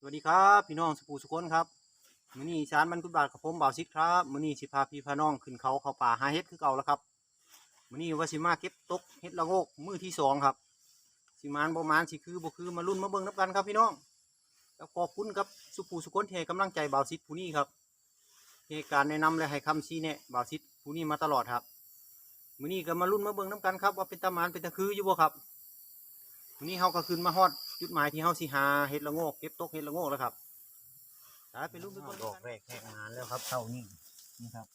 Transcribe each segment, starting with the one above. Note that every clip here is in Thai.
สวัสดีครับพี่น้องสุภูสุคนครับมื้อนี้สารบรรพุบาทกับผมบ่าวซิดครับมื้อนี้สิพาพี่พาน้องขึ้นเขาเขาป่าหาเห็ดคือเก่าแล้วครับมื้อนี้ว่าสิมาเก็บตกเห็ดละโงกมื้อที่สองครับสิมานบ่มานสิคือบ่คือมาลุ้นมาเบิ่งนับกันครับพี่น้องแล้วขอบคุณครับสุภูสุคนเที่ให้กำลังใจบ่าวซิดผู้นี้ครับให้การแนะนำและให้คำชี้แนะบ่าวซิดผู้นี้มาตลอดครับมื้อนี้ก็มาลุ้นมาเบิ่งนับกันครับว่าเป็นตามานเป็นตะคืออยู่บ่ครับมื้อนี้เฮาก็ขึ้นมาฮอด จุดหมายที่เฮาสิหาเห็ดละโงกเก็บตกเห็ดละโงกแล้วครับได้เป็นลูกเป็นคนดอกแรกแหกงานแล้วครับเศร้านี่นี่ครับ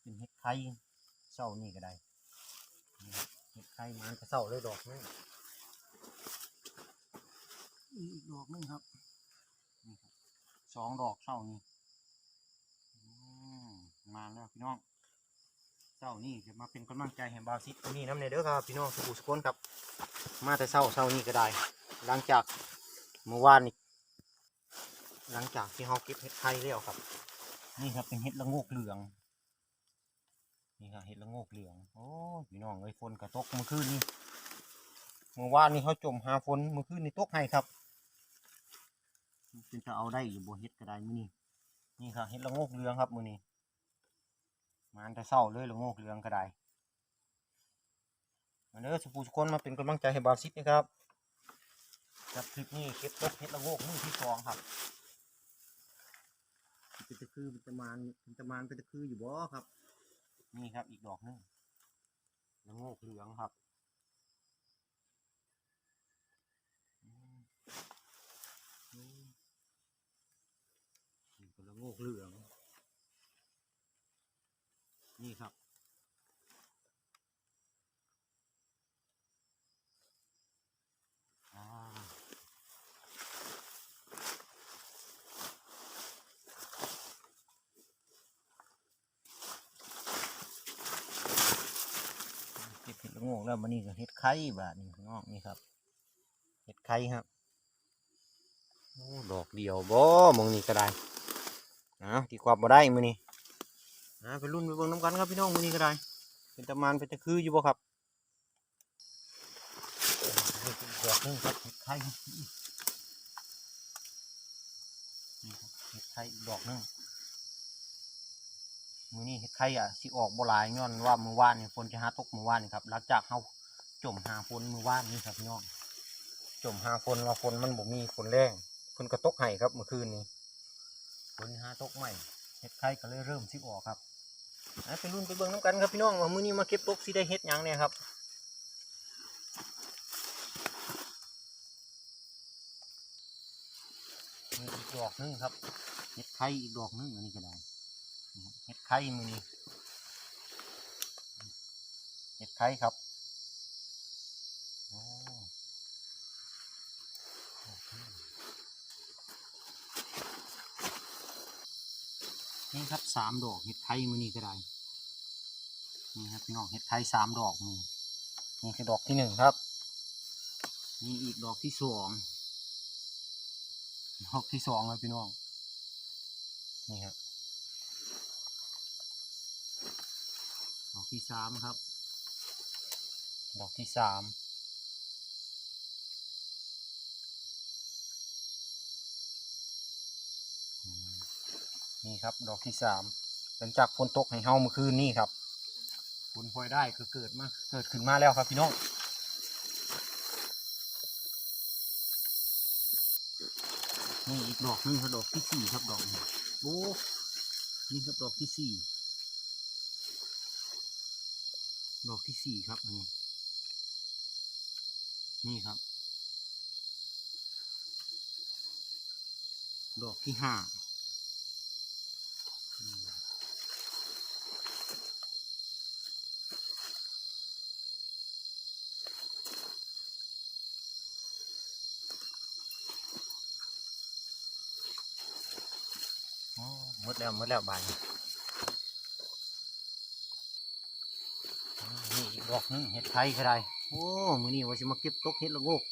เป็นเห็ดไข่เศร้านี่ก็ได้นี่ครับเห็ดไข่มันจะเศร้าเลยดอกนึงอีกดอกนึงครับนี่ครับสองดอกเศร้านี่อืมมาแล้วพี่น้อง เศร้านี่จะมาเป็นกำลังใจให้บาวซิตนี้น้ำในเด้อครับพี่น้องสุขุสุขนครับ มาแต่เศร้าเศร้านี่ก็ได้ หลังจากเมื่อวานนี่หลังจากที่เราเก็บเห็ดไข่แล้วครับ นี่ครับเป็นเห็ดละโงกเหลืองนี่ครับเห็ดละโงกเหลืองโอ้พี่น้องเอ้ยฝนกระตกเมื่อคืนนี้เมื่อวานนี้เขาจมหาฝนเมื่อคืนนี้ตกให้ครับเป็นจะเอาได้อยู่บนเห็ดก็ได้มื้อนี้นี่ครับเห็ดละโงกเหลืองครับมื้อนี้ มันจะเศร้าเลยละโงกเหลืองก็ได้มาเด้อสุภูสุคนมาเป็นกำลังใจให้บาวซิดนะครับจากคลิปนี้เก็บตกเห็ดละโงกมือที่สองครับเป็นตะคือเป็นตะมานเป็นตะมานเป็นตะคืออยู่บ่ครับ นี่ครับอีกดอกหนึงละโงกเหลืองครับอืมอืมนี่ก็ละโงกเหลือง นี่ครับ อ่าเก็บเห็ดละงกแล้วมันนี่ก็เห็ดไข่บาดนี่น้องนี่ครับเห็ดไข่ครับโอ้ดอกเดียวบ่มองนี่ก็ได้นะที่ความบ่ได้มือนี่ นะไปรุ่นไปเบิ่งน้ำกันครับพี่น้องมือนี่ก็ได้ เป็นตะมันเป็นตะคืออยู่บ่ครับเป็นดอกหนึงครับเห็ดไข่นี่ครับเห็ดไข่ดอกหนึงมือนี้เฮ็ดไข่อะสิออกบ่หลายย้อนว่ามือว่านนี่ฝนจะหาตกมือว่านนี่ครับหลังจากเฮาจมหาฝนมือว่านนี่ครับพี่น้องจมหาฝนว่าฝนมันบ่มีฝนแรงฝนก็ตกให้ครับเมื่อคืนนี้ฝนหาตกใหม่เฮ็ดไข่ก็เลยเริ่มสิออกครับ ไปรุ่นไปเบิ่งน้ำกันครับพี่น้องว่ามื้อนี้มาเก็บตกสิได้เฮ็ดหยังเนี่ยครับอีกดอกหนึงครับเฮ็ดไข่อีกดอกหนึงอันนี้ก็ได้เฮ็ดไข่มือนี้เฮ็ดไข่ครับ นี่ครับสามดอกเห็ดไข่มือนี้ก็ได้ นี่ครับพี่น้องเห็ดไข่สามดอกมือนี่คือดอกที่หนึ่งครับ นี่อีกดอกที่สองดอกที่สองเลยพี่น้อง นี่ครับดอกที่สามครับ ดอกที่สาม นี่ครับ ดอกที่สามหลังจากฝนตกให้เฮาเมื่อคืนนี่ครับฝนพลอยได้คือเกิดมาเกิดขึ้นมาแล้วครับพี่น้องนี่อีกดอกหนึงครับดอกที่สี่ครับดอกโอ้นี่ครับดอกที่สี่ดอกที่สี่ครับอันนี้นี่ครับ ดอกที่ห้าอืมอ๋อห มดแล้วหมดแล้วบานนี้อ่านี่อีกดอกนึงเห็ดไข่ก็ได้โอ้มือนี้ว่าจะมาเก็บตกเห็ดละโงก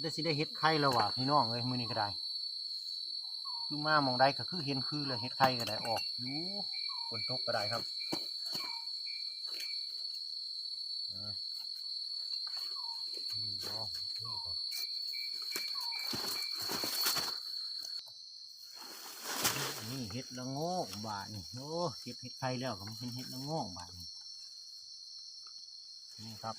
ได้สิได้เห็ดไข่แล้วว่ะพี่น้องเลยมือนี้ก็ได้คือมามองได้ก็คือเห็นคือเลยเห็ดไข่ก็ได้ออกอยู่ฝนตกก็ได้ครับอ่านี่บ่นี่บ่ เห็ดละโงกบาทนี่โอ้เก็บเห็ดไข่แล้วก็มันเป็นเห็ดละโงกบาทนี่นี่ครับ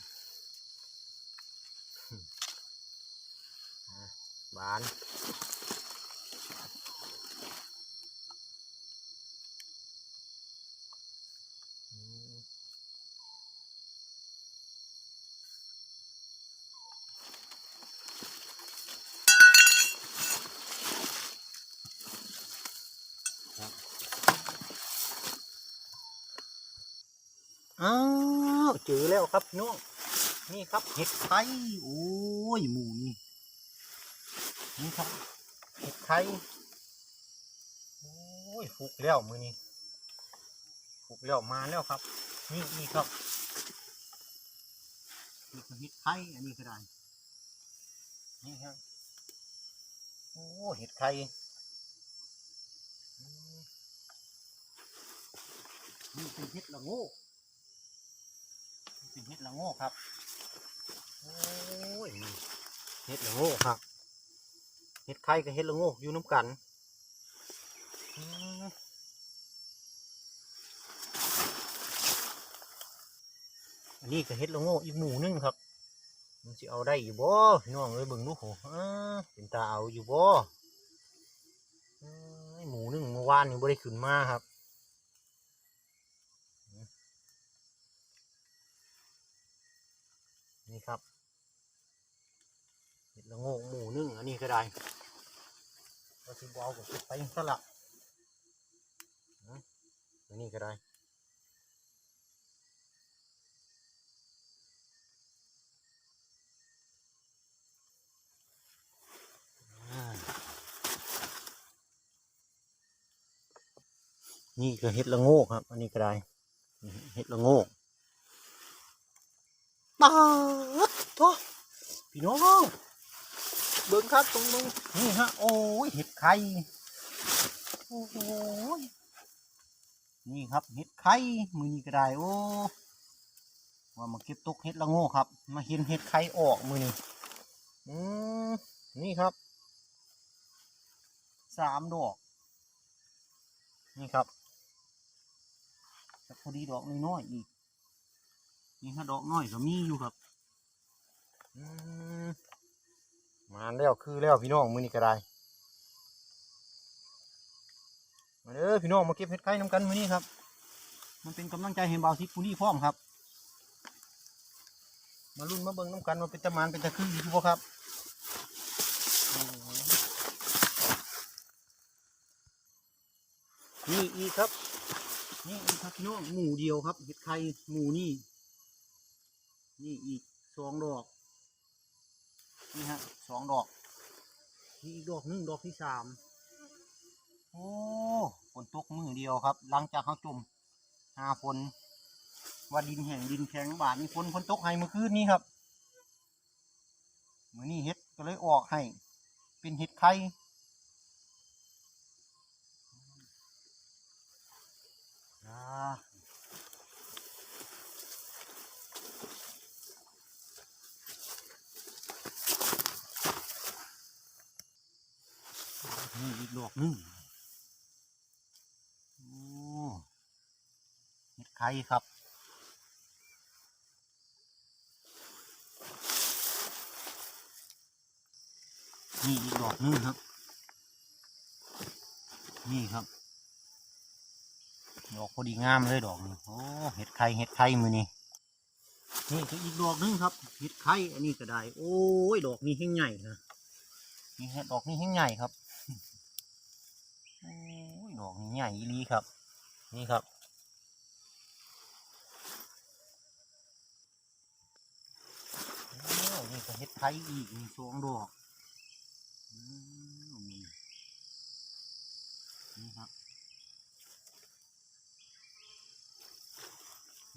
บาน อ้าวเจอแล้วครับน้องนี่ครับเห็ดไข่โอ้ยหมูนี่นี่ครับเห็ดไข่โอ้ยฟุกแล้วมือนี้ฟุกแล้วมาแล้วครับ นี่นี่ครับนี่คือเห็ดไข่อันนี้ก็ได้นี่ครับโอ้เห็ดไข่นี่เป็นเห็ดละโง่ เป็นเห็ดละโงกครับโอ้ยเห็ดละโงกครับเห็ดไข่กับเห็ดละโงกอยู่น้ำกันอันนี้ก็เห็ดละโงกอีกหมูหนึงครับมันจะเอาได้อยู่บ่พี่น้องเอ้ยเบิ่งดูโหเป็นตาเอาอยู่บ่หมูหนึ่งเมื่อวานนี่บ่ได้ขึ้นมาครับ นี่ครับเห็ดละโงกหมูนึ่งอันนี้ก็ได้ก็สิบเอากับไปซะละนะอันนี้ก็ได้นี่ก็เห็ดละโงกครับ อันนี้ก็ได้เห็ดละโงกปาดโถ พี่น้องเบิ้งครับตรงมึงนี่ฮะโอ้ยเห็ดไข่โอ้โหยนี่ครับเห็ดไข่มือนี้ก็ได้โอ้ว่ามาเก็บตกเห็ดละโง่ครับ มาเห็นเห็ดไข่ออกมือนี้อืมนี่ครับสามดอกนี่ครับแต่พอดีดอกน้อยๆอีกนี่ฮะดอกน้อยก็มีอยู่ครับอืม มาแล้วคือแล้วพี่น้องมือนี้ก็ได้มาเด้อพี่น้องมาเก็บเห็ดไข่น้ำกันมือนี้ครับ มันเป็นกำลังใจให้บ่าวซิกผู้นี้พร้อมครับ มาลุ้นมาเบิ่งน้ำกันว่าเป็นตะมานเป็นตะคืออยู่บ่ครับนี่อีกครับนี่อีกครับพี่น้องหมู่เดียวครับเห็ดไข่หมู่นี่นี่อีกสองดอก นี่ฮะสองดอกนี่อีกดอกหนึ่งดอกที่สามโอ้ฝนตกมือเดียวครับ หลังจากเขาจมหาฝนว่าดินแห้งดินแข็งบาดนี่ฝนฝนตกให้เมื่อคืนนี้ครับเมือนี้เห็ดก็เลยออกให้ เป็นเห็ดไข่อ่า นี่อีกดอกหนึ่งโอ้เห็ดไข่ครับนี่อีกดอกหนึงครับ นี่ครับ ดอกพอดีงามเลยดอกนี้โอ้เห็ดไข่เห็ดไข่มือนี่นี่ก็อีกดอกหนึงครับเห็ดไข่อันนี้ก็ได้ โอ้ยดอกนี้แห้งใหญ่นะนี่ฮะดอกนี้แห้งใหญ่ครับ ใหญ่อีหลีครับ นี่ครับ นี่ก็เห็ดไข่อีกมีสองดอกมีนี่ครับ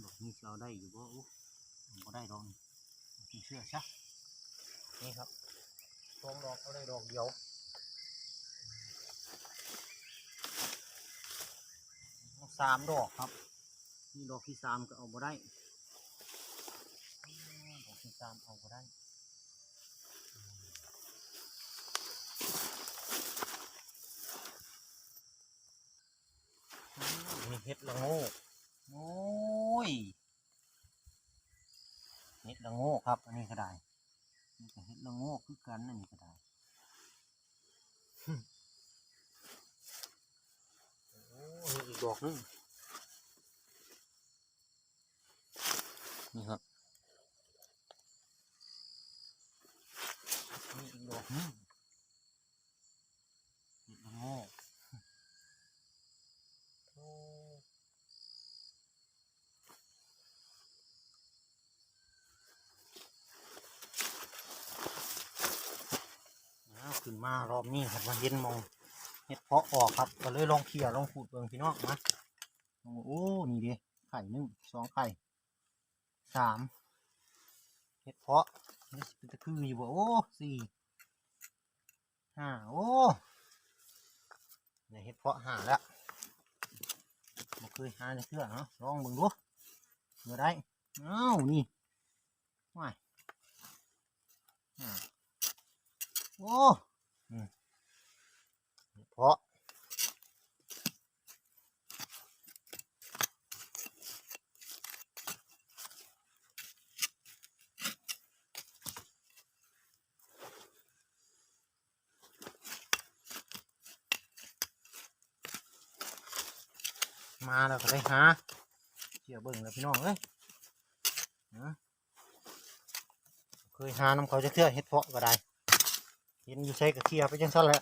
ดอกนี้จะเอาได้อยู่บ่โอ้บ่ได้ดอกนี่เอาเชื่อซะนี่ครับสองดอกเอาได้ดอกเดียวเอา สามดอกครับ นี่ดอกที่สามก็เอาบ่ได้ดอกที่สามเอาบ่ได้นเห็ดละโงกโอ้ยเห็ดละโงกครับ อันนี้ก็ได้นี่ก็เห็ดละโงกคือกันอันนี้ก็ได้ โอ้นี่อีกดอกหนึงนี่ครับนี่อีกดอกหนึงเห็ดละโงกโอ้อ้าวขึ้นมารอบนี้ครับมาเห็นหมองเห็ดเพาะออกครับก็เลยลองเขี่ยลองขูดเบิ่งพี่น้องนะโอ้โหนี่ดิไข่หนึ่งสองไข่สามเห็ดเพาะนี่เป็นตะคืออยู่บ่โอ้สี่ห้าโอ้เนี่ยเห็ดเพาะหาแล้วมาเคยหาในเครื่องเนาะลองเบิ่งดูเมื่อได้อ้าวนี่ว้ายโอ้อืมาะ มาแล้วก็ไปหาเกี่ยวเบิ่งแล้วพี่น้องเอ้ยนะเคยหาน้ำเขาจะเทื่อเฮ็ดเพาะก็ได้เห็นอยู่ใช้กับเคียไปจังซั่นแหละ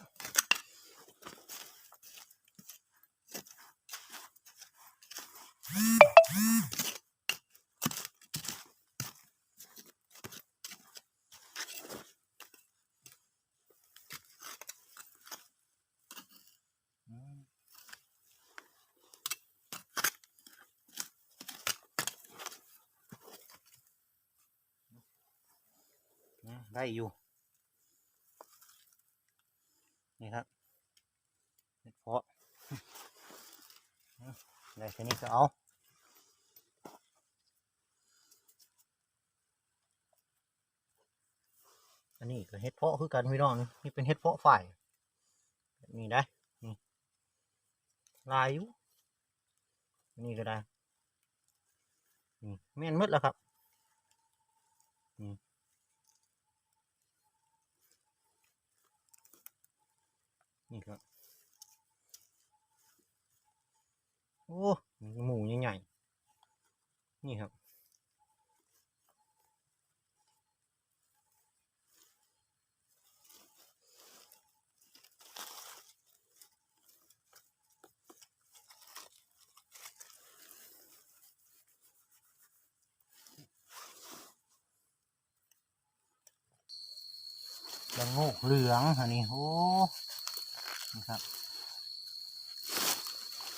ได้อยู่ นี่ครับเห็ดเพาะได้แค่นี้ก็เอาอันนี้ก็เห็ดเพาะคือกันพี่น้องนี่เป็นเห็ดเพาะฝ่ายนี่ได้นี่ลายอยู่นี่ก็ได้นี่แม่นมืดแล้วครับนี่ นี่ครับ โอ้หมูใหญ่ๆนี่ครับละโงกเหลืองอันนี้โอ้ นี่ครับ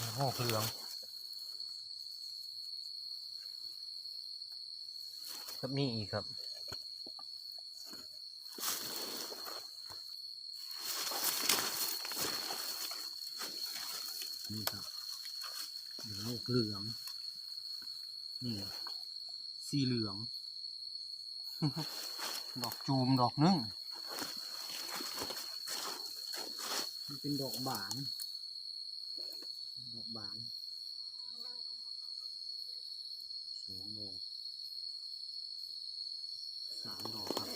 ละโงกเหลืองครับนี่อีกครับนี่ครับละโงกเหลืองนี่สีเหลือง ดอกจูมดอกนึ่ง มัน เป็นดอกบาน ดอกบานสองดอกสามดอกครับ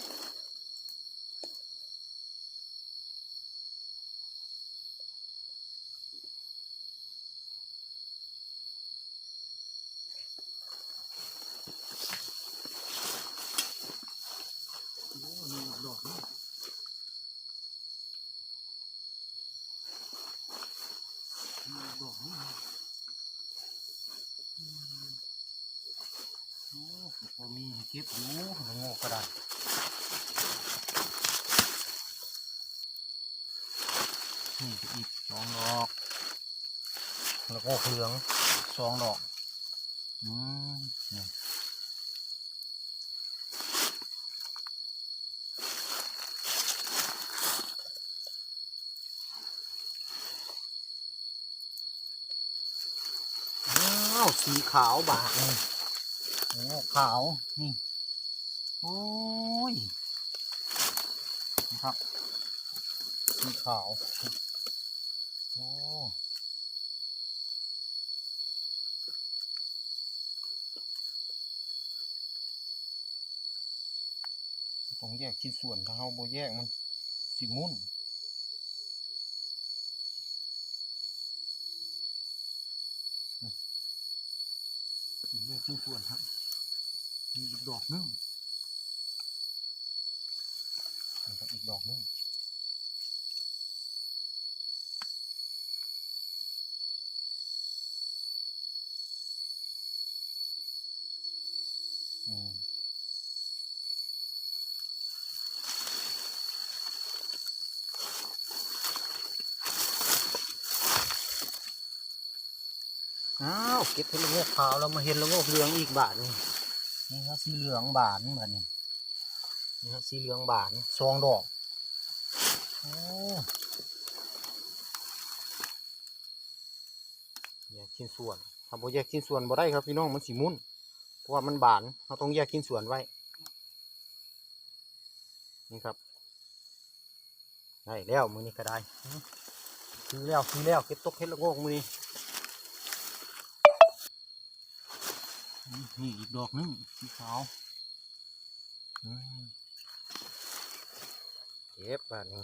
โอ้นี่ดอกนี่นี่ดอกนี่อืม โอ้พอมีเก็บอยู่ละโงกก็ได้นี่ก็อีกสองดอก แล้วก็เหลืองสองดอก อืม สีขาวบาทโอ้ขาว นี่ โอ้ยนะครับ สีขาว โอ้ต้องแยกชิ้นส่วนถ้าเฮาบ่แยกมันสิมุ่น ต้องแยกชิ้นส่วรครับ มีอีกดอกนึงนะครับอีกดอกนึงอืม อ้าวเก็บเห็ดละงกขาวแล้วมาเห็ดละโงกเหลืองอีกบาทนึงนี่ครับสีเหลืองบานเหมือนนี่นี่ครับสีเหลืองบานสองดอกโอ้แยกชิ้นส่วนถ้าบ่แยกชิ้นส่วนบ่ได้ครับพี่น้องมันสีมุนเพราะว่ามันบานเราต้องแยกชิ้นส่วนไว้นี่ครับได้แล้วมือนี้ก็ได้อื้อแล้วซื้อแล้วเก็บตกเห็ดละโงกมือนี้ นี่อีกดอกหนึงสีขาวอืมเก็บบ้านนี้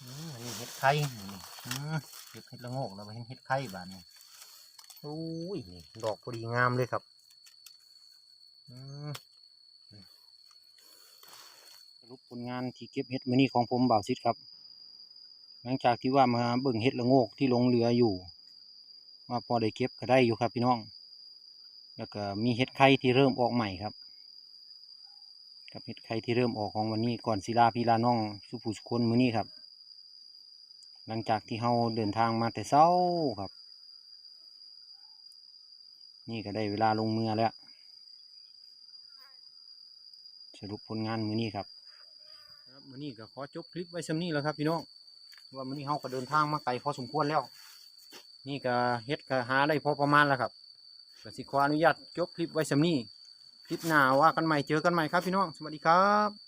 อืมอันนี้เห็ดไข่นี่อืมเก็บเห็ดละโงกแล้วมาเห็นเห็ดไข่บ้านนี้โอ้ยนี่ดอกพอดีงามเลยครับอืมสรุปผลงานที่เก็บเห็ดมื้อนี้ของผมบ่าวซิดครับ หลังจากที่ว่ามาเบิ่งเห็ดละโงกที่ลงเรืออยู่ ว่าพอได้เก็บก็ได้อยู่ครับพี่น้อง แล้วก็มีเห็ดไข่ที่เริ่มออกใหม่ครับ กับเห็ดไข่ที่เริ่มออกของวันนี้ก่อนศิลาพีลาน้องสุภูสุคนมือนี้ครับ หลังจากที่เราเดินทางมาแต่เช้าครับ นี่ก็ได้เวลาลงเรือแล้วสรุปผลงานมือนี้ครับครับมือนี้ก็ขอจบคลิปไว้สำนี้แล้วครับพี่น้องว่ามือนี้เราก็เดินทางมาไกลพอสมควรแล้ว นี่ก็เฮ็ดก็หาได้พอประมาณแล้วครับก็สิขออนุญาตจบคลิปไว้สำนี้คลิปหน้าว่ากันใหม่เจอกันใหม่ครับพี่น้องสวัสดีครับ